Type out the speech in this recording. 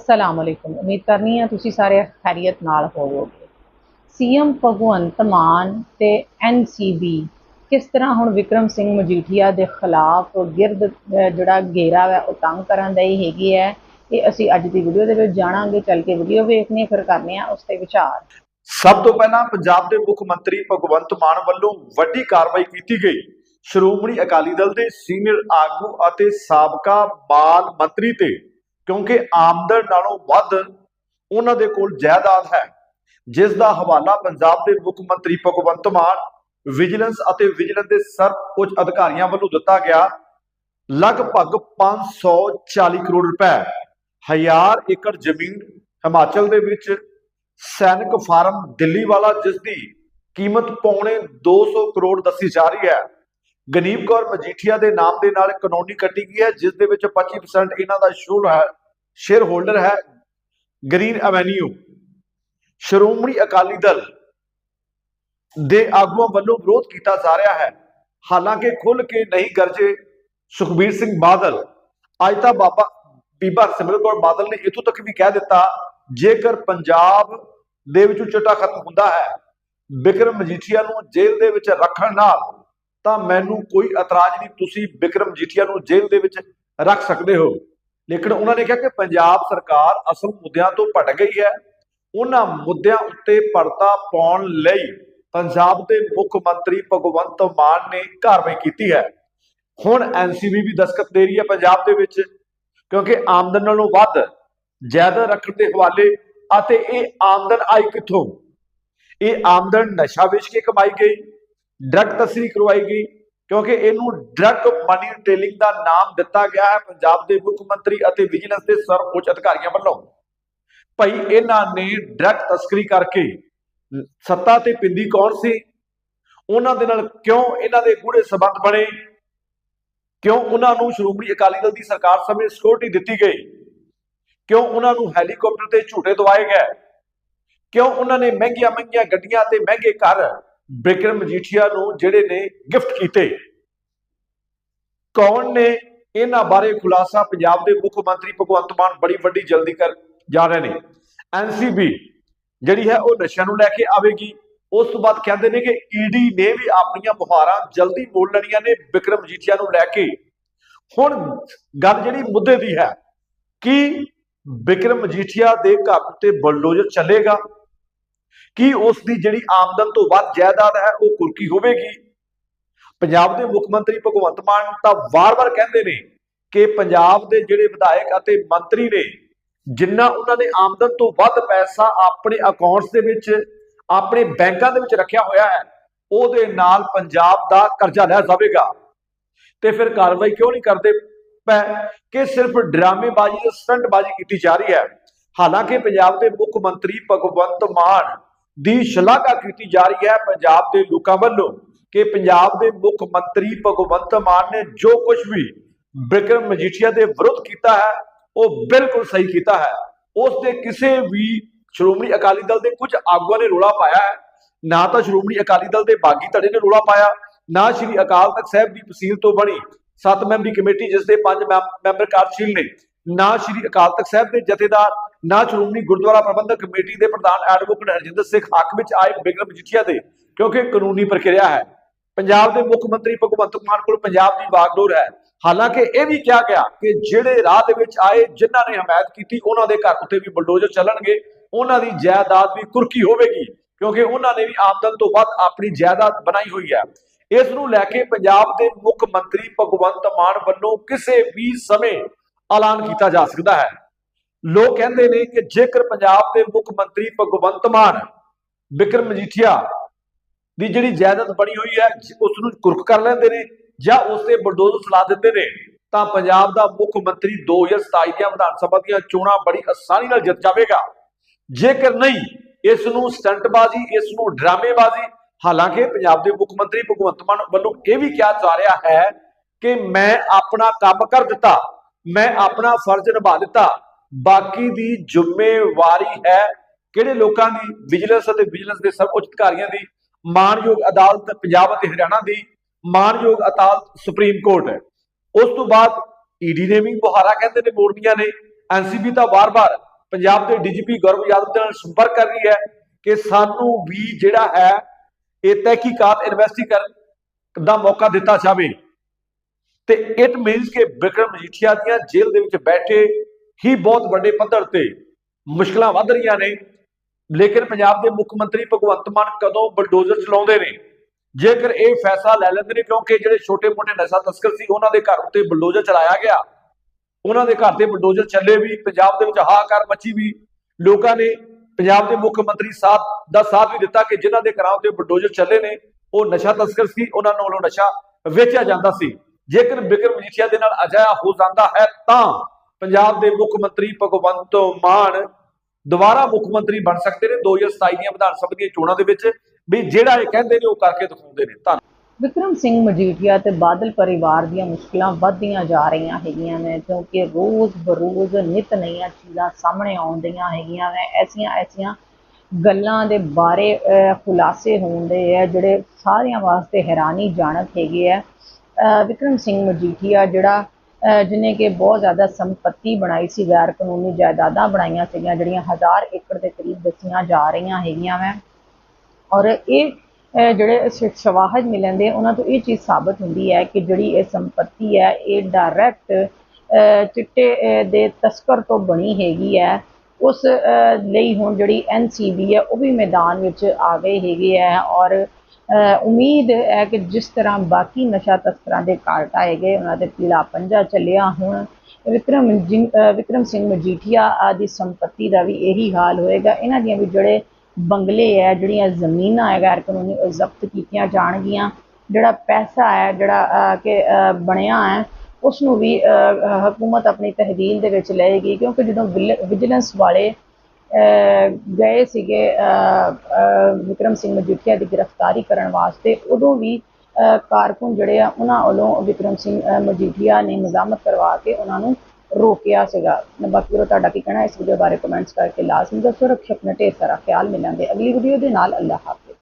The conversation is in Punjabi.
ਅਸਲਾਮ ਅਲੈਕੁਮ ਉਮੀਦ ਕਰਨੀ ਹੈ ਤੁਸੀਂ ਸਾਰੇ ਖੈਰੀਅਤ ਨਾਲ ਹੋਵੋਗੇ। ਸੀਐਮ ਭਗਵੰਤ ਮਾਨ ਤੇ ਐਨਸੀਬੀ ਕਿਸ ਤਰ੍ਹਾਂ ਹੁਣ ਵਿਕਰਮ ਸਿੰਘ ਮਜੀਠੀਆ ਦੇ ਖਿਲਾਫ ਗਿਰਦ ਜਿਹੜਾ ਘੇਰਾ ਹੈ ਉਹ ਤੰਗ ਕਰਨ ਦਾ ਹੀ ਹੈਗੀ ਹੈ ਇਹ ਅਸੀਂ ਅੱਜ ਦੀ ਵੀਡੀਓ ਦੇ ਵਿੱਚ ਜਾਣਾਂਗੇ, ਚੱਲ ਕੇ ਵੀਡੀਓ ਵੇਖਣੀ ਫਿਰ ਕਰਨੇ ਆ ਉਸ ਤੇ ਵਿਚਾਰ। ਸਭ ਤੋਂ ਪਹਿਲਾਂ ਪੰਜਾਬ ਦੇ ਮੁੱਖ ਮੰਤਰੀ ਭਗਵੰਤ ਮਾਨ ਵੱਲੋਂ ਵੱਡੀ ਕਾਰਵਾਈ ਕੀਤੀ ਗਈ। ਸ਼੍ਰੋਮਣੀ ਅਕਾਲੀ ਦਲ ਦੇ ਸੀਨੀਅਰ ਆਗੂ ਅਤੇ ਸਾਬਕਾ ਮਾਲ ਮੰਤਰੀ ਤੇ ਕਿਉਂਕਿ ਆਮਦਨ ਨਾਲੋਂ ਵੱਧ ਉਹਨਾਂ ਦੇ ਕੋਲ ਜਾਇਦਾਦ ਹੈ। ਜਿਸ ਦਾ ਹਵਾਲਾ ਪੰਜਾਬ ਦੇ ਮੁੱਖ ਮੰਤਰੀ ਭਗਵੰਤ ਮਾਨ, ਵਿਜੀਲੈਂਸ ਅਤੇ ਵਿਜੀਲੈਂਸ ਦੇ ਸਰਵ ਉੱਚ ਅਧਿਕਾਰੀਆਂ ਵੱਲੋਂ ਦਿੱਤਾ ਗਿਆ, ਲਗਭਗ 540 ਕਰੋੜ ਰੁਪਏ। ਹਜ਼ਾਰ ਏਕੜ ਜ਼ਮੀਨ ਹਿਮਾਚਲ ਦੇ ਵਿੱਚ ਸੈਨਿਕ ਫਾਰਮ ਦਿੱਲੀ ਵਾਲਾ ਜਿਸ ਦੀ ਕੀਮਤ ਪੌਣੇ 200 ਕਰੋੜ ਦੱਸੀ ਜਾ ਰਹੀ ਹੈ। ਗਨੀਬ ਕੌਰ ਮਜੀਠੀਆ ਦੇ ਨਾਮ ਦੇ ਨਾਲ ਕਾਨੂੰਨੀ ਕੱਟੀ ਗਈ ਹੈ, ਜਿਸ ਦੇ ਵਿੱਚ 25% ਇਹਨਾਂ ਦਾ ਸ਼ੋਰ ਹੈ। ਸ਼ੇਅਰ ਹੋਲਡਰ ਹੈ ਗ੍ਰੀਨ ਐਵੇਨਿਊ ਸ਼੍ਰੋਮਣੀ ਅਕਾਲੀ ਦਲ ਦੇ ਆਗੂਆਂ ਵੱਲੋਂ ਵਿਰੋਧ ਕੀਤਾ ਜਾ ਰਿਹਾ ਹੈ। ਹਾਲਾਂਕਿ ਖੁੱਲ ਕੇ ਨਹੀਂ ਗਰਜੇ ਸੁਖਬੀਰ ਸਿੰਘ ਬਾਦਲ। ਅੱਜ ਤਾਂ ਬਾਬਾ ਬੀਬਾ ਸਿਮਰਨ ਕੌਰ ਬਾਦਲ ਨੇ ਇਥੋਂ ਤੱਕ ਵੀ ਕਹਿ ਦਿੱਤਾ, ਜੇਕਰ ਪੰਜਾਬ ਦੇ ਵਿੱਚੋਂ ਚਿੱਟਾ ਖਤਮ ਹੁੰਦਾ ਹੈ, ਬਿਕਰਮ ਮਜੀਠੀਆ ਨੂੰ ਜੇਲ੍ਹ ਦੇ ਵਿੱਚ ਰੱਖਣ ਨਾਲ, ਤਾਂ ਮੈਨੂੰ ਕੋਈ ਇਤਰਾਜ਼ ਨਹੀਂ, ਤੁਸੀਂ ਬਿਕਰਮ ਮਜੀਠੀਆ ਨੂੰ ਜੇਲ੍ਹ ਦੇ ਵਿੱਚ ਰੱਖ ਸਕਦੇ ਹੋ। ਲੇਕਿਨ ਉਹਨਾਂ ਨੇ ਕਿਹਾ ਕਿ ਪੰਜਾਬ ਸਰਕਾਰ ਅਸਲ ਮੁੱਦਿਆਂ ਤੋਂ ਭਟ ਗਈ ਹੈ। ਉਹਨਾਂ ਮੁੱਦਿਆਂ ਉੱਤੇ ਪਰਤਾ ਪਾਉਣ ਲਈ ਪੰਜਾਬ ਦੇ ਮੁੱਖ ਮੰਤਰੀ ਭਗਵੰਤ ਮਾਨ ਨੇ ਕਾਰਵਾਈ ਕੀਤੀ ਹੈ। ਹੁਣ ਐਨਸੀਬੀ ਵੀ ਦਸਖਤ ਦੇ ਰਹੀ ਹੈ ਪੰਜਾਬ ਦੇ ਵਿੱਚ, ਕਿਉਂਕਿ ਆਮਦਨ ਨਾਲੋਂ ਵੱਧ ਜਾਇਦਾਦ ਰੱਖਣ ਦੇ ਹਵਾਲੇ ਅਤੇ ਇਹ ਆਮਦਨ ਆਈ ਕਿੱਥੋਂ? ਇਹ ਆਮਦਨ ਨਸ਼ਾ ਵੇਚ ਕੇ ਕਮਾਈ ਗਈ, ਡਰਗ ਤਸਰੀ ਕਰਵਾਈ ਗਈ ਕਿਉਂਕਿ ਇਹਨੂੰ ਡਰਗ ਮਨੀ ਟੇਲਿੰਗ ਦਾ ਨਾਮ ਦਿੱਤਾ ਗਿਆ ਹੈ ਪੰਜਾਬ ਦੇ ਮੁੱਖ ਮੰਤਰੀ ਅਤੇ ਵਿਜੀਲੈਂਸ ਦੇ ਸਰਵ ਅਧਿਕਾਰੀਆਂ ਵੱਲੋਂ। ਭਾਈ ਇਹਨਾਂ ਨੇ ਡਰਗ ਤਸਕਰੀ ਕਰਕੇ ਸੱਤਾ ਤੇ ਪਿੰਦੀ ਕੌਣ ਸੀ? ਉਹਨਾਂ ਦੇ ਨਾਲ ਕਿਉਂ ਇਹਨਾਂ ਦੇ ਗੂੜੇ ਸਬੰਧ ਬਣੇ? ਕਿਉਂ ਉਹਨਾਂ ਨੂੰ ਸ਼੍ਰੋਮਣੀ ਅਕਾਲੀ ਦਲ ਦੀ ਸਰਕਾਰ ਸਮੇਂ ਸਿਕਿਉਰਿਟੀ ਦਿੱਤੀ ਗਈ? ਕਿਉਂ ਉਹਨਾਂ ਨੂੰ ਹੈਲੀਕਾਪਟਰ ਤੇ ਝੂਟੇ ਦਵਾਏ ਗਏ? ਕਿਉਂ ਉਹਨਾਂ ਨੇ ਮਹਿੰਗੀਆਂ ਮਹਿੰਗੀਆਂ ਗੱਡੀਆਂ ਤੇ ਮਹਿੰਗੇ ਘਰ ਬਿਕਰਮ ਮਜੀਠੀਆ ਨੂੰ ਜਿਹੜੇ ਨੇ ਗਿਫਟ ਕੀਤੇ। ਕੌਣ ਨੇ? ਇਹਨਾਂ ਬਾਰੇ ਖੁਲਾਸਾ ਪੰਜਾਬ ਦੇ ਮੁੱਖ ਮੰਤਰੀ ਭਗਵੰਤ ਮਾਨ ਬੜੀ ਵੱਡੀ ਜਲਦੀ ਕਰ ਜਾ ਰਹੇ ਨੇ। ਐਨਸੀਬੀ ਜਿਹੜੀ ਹੈ ਉਹ ਨਸ਼ਿਆਂ ਨੂੰ ਲੈ ਕੇ ਆਵੇਗੀ। ਉਸ ਤੋਂ ਬਾਅਦ ਕਹਿੰਦੇ ਨੇ ਕਿ ਈਡੀ ਨੇ ਵੀ ਆਪਣੀਆਂ ਮੁਹਾਰਾਂ ਜਲਦੀ ਮੋੜ ਲੈਣੀਆਂ ਨੇ ਬਿਕਰਮ ਮਜੀਠੀਆ ਨੂੰ ਲੈ ਕੇ। ਹੁਣ ਗੱਲ ਜਿਹੜੀ ਮੁੱਦੇ ਦੀ ਹੈ ਕਿ ਬਿਕਰਮ ਮਜੀਠੀਆ ਦੇ ਘਰ ਉੱਤੇ ਬਲਡੋਜ਼ਰ ਚੱਲੇਗਾ। ਕੀ ਉਸ ਦੀ ਜਿਹੜੀ ਆਮਦਨ ਤੋਂ ਵੱਧ ਜਾਇਦਾਦ ਹੈ, ਉਹ ਕੁਰਕੀ ਹੋਵੇਗੀ? ਪੰਜਾਬ ਦੇ ਮੁੱਖ ਮੰਤਰੀ ਭਗਵੰਤ ਮਾਨ ਤਾਂ ਵਾਰ-ਵਾਰ ਕਹਿੰਦੇ ਨੇ ਕਿ ਪੰਜਾਬ ਦੇ ਜਿਹੜੇ ਵਿਧਾਇਕ ਅਤੇ ਮੰਤਰੀ ਨੇ, ਜਿੰਨਾ ਉਹਨਾਂ ਨੇ ਆਮਦਨ ਤੋਂ ਵੱਧ ਪੈਸਾ ਆਪਣੇ ਅਕਾਊਂਟਸ ਦੇ ਵਿੱਚ, ਆਪਣੇ ਬੈਂਕਾਂ ਦੇ ਵਿੱਚ ਰੱਖਿਆ ਹੋਇਆ ਹੈ, ਉਹਦੇ ਨਾਲ ਪੰਜਾਬ ਦਾ ਕਰਜ਼ਾ ਲਿਆ ਜਾਵੇਗਾ। ਤੇ ਫਿਰ ਕਾਰਵਾਈ ਕਿਉਂ ਨਹੀਂ ਕਰਦੇ? ਪੈ ਕਿ ਸਿਰਫ ਡਰਾਮੇਬਾਜ਼ੀ ਤੇ ਸਟੰਟਬਾਜ਼ੀ ਕੀਤੀ ਜਾ ਰਹੀ ਹੈ। ਹਾਲਾਂਕਿ ਪੰਜਾਬ ਦੇ ਮੁੱਖ ਮੰਤਰੀ ਭਗਵੰਤ ਮਾਨ ਦੀ ਸ਼ਲਾਘਾ ਕੀਤੀ ਜਾ ਰਹੀ ਹੈ ਪੰਜਾਬ ਦੇ ਲੋਕਾਂ ਵੱਲੋਂ ਕਿ ਪੰਜਾਬ ਦੇ ਮੁੱਖ ਮੰਤਰੀ ਭਗਵੰਤ ਮਾਨ ਨੇ ਜੋ ਕੁਝ ਵੀ ਬਿਕਰਮ ਮਜੀਠੀਆ ਦੇ ਵਿਰੁੱਧ ਕੀਤਾ ਹੈ, ਉਹ ਬਿਲਕੁਲ ਸਹੀ ਕੀਤਾ ਹੈ। ਉਸ ਦੇ ਕਿਸੇ ਵੀ ਸ਼੍ਰੋਮਣੀ ਅਕਾਲੀ ਦਲ ਦੇ ਕੁਝ ਆਗੂਆਂ ਨੇ ਰੋਲਾ ਪਾਇਆ ਹੈ। ਨਾ ਤਾਂ ਸ਼੍ਰੋਮਣੀ ਅਕਾਲੀ ਦਲ ਦੇ ਬਾਗੀ ਧੜੇ ਨੇ ਰੋਲਾ ਪਾਇਆ, ਨਾ ਸ਼੍ਰੀ ਅਕਾਲ ਤਖਤ ਸਾਹਿਬ ਦੀ ਤਹਿਸੀਲ ਤੋਂ ਬਣੀ ਸੱਤ ਮੈਂਬਰੀ ਕਮੇਟੀ ਜਿਸ ਦੇ ਪੰਜ ਮੈਂਬ- ਮੈਂਬਰ ਕਾਰਜਸ਼ੀਲ ਨੇ। ਨਾ ਸ਼੍ਰੀ ਅਕਾਲ ਤਖਤ ਸਾਹਿਬ ਦੇ ਜਥੇਦਾਰ, ਨਾ ਸ਼੍ਰੋਮਣੀ ਗੁਰਦੁਆਰਾ ਪ੍ਰਬੰਧਕ ਕਮੇਟੀ ਦੇ ਪ੍ਰਧਾਨ ਐਡਵੋਕੇਟ ਹਰਜਿੰਦਰ ਸਿੰਘ ਹੱਕ ਵਿੱਚ ਆਏ ਬਿਕਰਮ ਮਜੀਠੀਆ ਦੇ, ਕਿਉਂਕਿ ਕਾਨੂੰਨੀ ਪ੍ਰਕਿਰਿਆ ਹੈ। ਪੰਜਾਬ ਦੇ ਮੁੱਖ ਮੰਤਰੀ ਭਗਵੰਤ ਮਾਨ ਕੋਲ ਪੰਜਾਬ ਦੀ ਬਾਗਡੋਰ ਹੈ। ਹਾਲਾਂਕਿ ਇਹ ਵੀ ਕਿਹਾ ਗਿਆ ਕਿ ਜਿਹੜੇ ਰਾਹ ਦੇ ਵਿੱਚ ਆਏ ਜਿਨ੍ਹਾਂ ਨੇ ਹਮਾਇਤ ਕੀਤੀ, ਉਹਨਾਂ ਦੇ ਘਰ ਉੱਤੇ ਵੀ ਬਲਡੋਜ਼ਰ ਚੱਲਣਗੇ। ਉਹਨਾਂ ਦੀ ਜਾਇਦਾਦ ਵੀ ਕੁਰਕੀ ਹੋਵੇਗੀ, ਕਿਉਂਕਿ ਉਹਨਾਂ ਨੇ ਵੀ ਆਮਦਨ ਤੋਂ ਵੱਧ ਆਪਣੀ ਜਾਇਦਾਦ ਬਣਾਈ ਹੋਈ ਹੈ। ਇਸ ਨੂੰ ਲੈ ਕੇ ਪੰਜਾਬ ਦੇ ਮੁੱਖ ਮੰਤਰੀ ਭਗਵੰਤ ਮਾਨ ਵੱਲੋਂ ਕਿਸੇ ਵੀ ਸਮੇਂ ਐਲਾਨ ਕੀਤਾ ਜਾ ਸਕਦਾ ਹੈ। ਲੋਕ ਕਹਿੰਦੇ ਨੇ ਕਿ ਜੇਕਰ ਪੰਜਾਬ ਦੇ ਮੁੱਖ ਮੰਤਰੀ ਭਗਵੰਤ ਮਾਨ ਬਿਕਰਮ ਮਜੀਠੀਆ ਦੀ ਜਿਹੜੀ ਜਾਇਦਾਦ ਬਣੀ ਹੋਈ ਹੈ ਉਸ ਨੂੰ ਕੁਰਕ ਕਰ ਲੈਂਦੇ ਨੇ ਜਾਂ ਉਸ ਤੇ ਬਲਡੋਜ਼ਰ ਚਲਾ ਦਿੰਦੇ ਨੇ, ਤਾਂ ਪੰਜਾਬ ਦਾ ਮੁੱਖ ਮੰਤਰੀ 2027 ਦੀਆਂ ਵਿਧਾਨ ਸਭਾ ਦੀਆਂ ਚੋਣਾਂ ਬੜੀ ਆਸਾਨੀ ਨਾਲ ਜਿੱਤ ਜਾਵੇਗਾ। ਜੇਕਰ ਨਹੀਂ, ਇਸ ਨੂੰ ਸਟੰਟਬਾਜ਼ੀ, ਇਸ ਨੂੰ ਡਰਾਮੇਬਾਜ਼ੀ, ਹਾਲਾਂਕਿ ਪੰਜਾਬ ਦੇ ਮੁੱਖ ਮੰਤਰੀ ਭਗਵੰਤ ਮਾਨ ਵੱਲੋਂ ਇਹ ਵੀ ਕਿਹਾ ਜਾ ਰਿਹਾ ਹੈ ਕਿ ਮੈਂ ਆਪਣਾ ਕੰਮ ਕਰ ਦਿੱਤਾ। ਮੈਂ ਆਪਣਾ ਫਰਜ਼ ਨਿਭਾ ਦਿੱਤਾ। ਬਾਕੀ ਦੀ ਜ਼ਿੰਮੇਵਾਰੀ ਹੈ ਕਿਹੜੇ ਲੋਕਾਂ ਦੀ? ਵਿਜੀਲੈਂਸ ਅਤੇ ਵਿਜੀਲੈਂਸ ਦੇ ਸਰਵ ਉੱਚ ਅਧਿਕਾਰੀਆਂ ਦੀ। ਮਾਨਯੋਗ ਅਦਾਲਤ ਪੰਜਾਬ ਅਤੇ ਹਰਿਆਣਾ ਦੀ। ਮਾਨਯੋਗ ਅਦਾਲਤ ਸੁਪਰੀਮ ਕੋਰਟ ਹੈ। ਉਸ ਤੋਂ ਬਾਅਦ ਈਡੀ ਨੇ ਵੀ ਬੁਹਾਰਾ ਕਹਿੰਦੇ ਨੇ ਮੋੜਨੀਆਂ ਨੇ। ਐਨਸੀਬੀ ਤਾਂ ਵਾਰ-ਵਾਰ ਪੰਜਾਬ ਦੇ ਡੀਜੀਪੀ ਗੌਰਵ ਯਾਦਵ ਦੇ ਨਾਲ ਸੰਪਰਕ ਕਰ ਰਹੀ ਹੈ ਕਿ ਸਾਨੂੰ ਵੀ ਜਿਹੜਾ ਹੈ ਇਹ ਤਹਿਕੀਕਾਤ ਇਨਵੈਸਟੀਗੇਸ਼ਨ ਦਾ ਮੌਕਾ ਦਿੱਤਾ ਜਾਵੇ। ਤੇ ਇਟ ਮੀਨਸ ਕਿ ਵਿਕਰਮ ਮਜੀਠੀਆ ਦੀਆਂ ਜੇਲ੍ਹ ਦੇ ਵਿੱਚ ਬੈਠੇ ਹੀ ਬਹੁਤ ਵੱਡੇ ਪੱਧਰ ਤੇ ਮੁਸ਼ਕਲਾਂ ਵੱਧ ਰਹੀਆਂ ਨੇ। ਲੇਕਿਨ ਪੰਜਾਬ ਦੇ ਮੁੱਖ ਮੰਤਰੀ ਭਗਵੰਤ ਮਾਨ ਕਦੋਂ ਬਲਡੋਜ਼ਰ ਚਲਾਉਂਦੇ ਨੇ? ਜੇਕਰ ਇਹ ਫੈਸਲਾ ਲੈ ਲੈਂਦੇ ਨੇ, ਕਿਉਂਕਿ ਜਿਹੜੇ ਛੋਟੇ-ਮੋਟੇ ਨਸ਼ਾ ਤਸਕਰ ਸੀ, ਉਹਨਾਂ ਦੇ ਘਰ ਉੱਤੇ ਬਲਡੋਜ਼ਰ ਚਲਾਇਆ ਗਿਆ। ਉਹਨਾਂ ਦੇ ਘਰ ਤੇ ਬਲਡੋਜ਼ਰ ਚੱਲੇ ਵੀ, ਪੰਜਾਬ ਦੇ ਵਿੱਚ ਹਾਹਾਕਾਰ ਮੱਚੀ ਵੀ। ਲੋਕਾਂ ਨੇ ਪੰਜਾਬ ਦੇ ਮੁੱਖ ਮੰਤਰੀ ਸਾਹਿਬ ਦਾ ਸਾਥ ਵੀ ਦਿੱਤਾ ਕਿ ਜਿਨ੍ਹਾਂ ਦੇ ਘਰਾਂ ਉੱਤੇ ਬਲਡੋਜ਼ਰ ਚੱਲੇ ਨੇ, ਉਹ ਨਸ਼ਾ ਤਸਕਰ ਸੀ, ਉਹਨਾਂ ਨੂੰ ਵੱਲੋਂ ਨਸ਼ਾ ਵੇਚਿਆ ਜਾਂਦਾ ਸੀ। ਜੇਕਰ ਬਿਕਰਮ ਮਜੀਠੀਆ ਦੇ ਨਾਲ ਅਜਿਹਾ ਹੋ ਜਾਂਦਾ ਹੈ ਤਾਂ ਪੰਜਾਬ ਦੇ ਮੁੱਖ ਮੰਤਰੀ ਭਗਵੰਤ ਮਾਨ ਦੁਬਾਰਾ ਮੁੱਖ ਮੰਤਰੀ ਬਣ ਸਕਦੇ ਨੇ 2027 ਦੀਆਂ ਵਿਧਾਨ ਸਭਾ ਦੀਆਂ ਚੋਣਾਂ ਦੇ ਵਿੱਚ ਵੀ ਜਿਹੜਾ ਇਹ ਕਹਿੰਦੇ ਨੇ ਉਹ ਕਰਕੇ ਦਿਖਾਉਂਦੇ ਨੇ। ਧੰਨਵਾਦ ਵਿਕਰਮ ਸਿੰਘ ਮਜੀਠੀਆ ਤੇ ਬਾਦਲ ਪਰਿਵਾਰ ਦੀਆਂ ਮੁਸ਼ਕਲਾਂ ਵੱਧਦੀਆਂ ਜਾ ਰਹੀਆਂ ਹੈਗੀਆਂ ਨੇ, ਕਿਉਂਕਿ ਰੋਜ਼ ਬਰੋਜ਼ ਨਿਤ ਨਈਆਂ ਚੀਜ਼ਾਂ ਸਾਹਮਣੇ ਆਉਂਦੀਆਂ ਹੈਗੀਆਂ ਨੇ। ਐਸੀਆਂ ਐਸੀਆਂ ਗੱਲਾਂ ਦੇ ਬਾਰੇ ਖੁਲਾਸੇ ਹੁੰਦੇ ਆ, ਜਿਹੜੇ ਸਾਰਿਆਂ ਵਾਸਤੇ ਹੈਰਾਨੀਜਨਕ ਹੈਗੇ ਆ। ਵਿਕਰਮ ਸਿੰਘ ਮਜੀਠੀਆ ਜਿਹੜਾ ਅਹ, ਜਿਹਨੇ ਕਿ ਬਹੁਤ ਜ਼ਿਆਦਾ ਸੰਪਤੀ ਬਣਾਈ ਸੀ ਗੈਰ ਕਾਨੂੰਨੀ ਜਾਇਦਾਦਾਂ ਬਣਾਈਆਂ ਸੀਗੀਆਂ ਜਿਹੜੀਆਂ ਹਜ਼ਾਰ ਏਕੜ ਦੇ ਕਰੀਬ ਦੱਸੀਆਂ ਜਾ ਰਹੀਆਂ ਹੈਗੀਆਂ ਵੈ। ਔਰ ਇਹ ਜਿਹੜੇ ਸ਼- ਸ਼ਵਾਹਦ ਮਿਲਣ ਦੇ ਉਹਨਾਂ ਤੋਂ ਇਹ ਚੀਜ਼ ਸਾਬਤ ਹੁੰਦੀ ਹੈ ਕਿ ਜਿਹੜੀ ਇਹ ਸੰਪਤੀ ਹੈ ਇਹ ਡਾਇਰੈਕਟ ਚਿੱਟੇ ਦੇ ਤਸਕਰ ਤੋਂ ਬਣੀ ਹੈਗੀ ਹੈ। ਉਸ ਲਈ ਹੁਣ ਜਿਹੜੀ ਐਨਸੀਬੀ ਹੈ ਉਹ ਵੀ ਮੈਦਾਨ ਵਿੱਚ ਆ ਗਏ ਹੈਗੇ ਹੈ। ਔਰ ਉਮੀਦ ਹੈ ਕਿ ਜਿਸ ਤਰ੍ਹਾਂ ਬਾਕੀ ਨਸ਼ਾ ਤਸਕਰਾਂ ਦੇ ਕਾਰਟ ਆਏ ਗਏ, ਉਹਨਾਂ ਦੇ ਪੀਲਾ ਪੰਜਾ ਚੱਲਿਆ ਹੁਣ। ਵਿਕਰਮ ਜਿੰ- ਵਿਕਰਮ ਸਿੰਘ ਮਜੀਠੀਆ ਆਦਿ ਸੰਪਤੀ ਦਾ ਵੀ ਇਹੀ ਹਾਲ ਹੋਏਗਾ। ਇਹਨਾਂ ਦੀਆਂ ਵੀ ਜਿਹੜੇ ਬੰਗਲੇ ਹੈ, ਜਿਹੜੀਆਂ ਜ਼ਮੀਨਾਂ ਹੈ ਗੈਰ ਕਾਨੂੰਨੀ ਉਹ ਜ਼ਬਤ ਕੀਤੀਆਂ ਜਾਣਗੀਆਂ। ਜਿਹੜਾ ਪੈਸਾ ਹੈ, ਜਿਹੜਾ ਕਿ ਬਣਿਆ ਹੈ ਉਸ ਨੂੰ ਵੀ ਹਕੂਮਤ ਆਪਣੀ ਤਹਿਵੀਲ ਦੇ ਵਿੱਚ ਲਏਗੀ, ਕਿਉਂਕਿ ਜਦੋਂ ਵਿਜੀਲੈਂਸ ਵਾਲੇ ਗਏ ਸੀਗੇ ਅਹ, ਵਿਕਰਮ ਸਿੰਘ ਮਜੀਠੀਆ ਦੀ ਗ੍ਰਿਫਤਾਰੀ ਕਰਨ ਵਾਸਤੇ। ਉਦੋਂ ਵੀ ਕਾਰਕੁਨ ਜਿਹੜੇ ਆ ਉਹਨਾਂ ਵੱਲੋਂ ਵਿਕਰਮ ਸਿੰਘ ਮਜੀਠੀਆ ਨੇ ਮਜ਼ਾਮਤ ਕਰਵਾ ਕੇ ਉਹਨਾਂ ਨੂੰ ਰੋਕਿਆ ਸੀਗਾ। ਬਾਕੀ ਉਹ ਤੁਹਾਡਾ ਕੀ ਕਹਿਣਾ ਇਸ ਵੀਡੀਓ ਬਾਰੇ ਕਮੈਂਟਸ ਕਰਕੇ ਲਾਜ਼ਮੀ ਦੱਸੋ। ਰੱਖੋ ਆਪਣਾ ਢੇਰ ਸਾਰਾ ਖਿਆਲ ਮਿਲਾਂਗੇ। ਅਗਲੀ ਵੀਡੀਓ ਦੇ ਨਾਲ ਅੱਲਾਹ ਹਾਫਿਜ਼।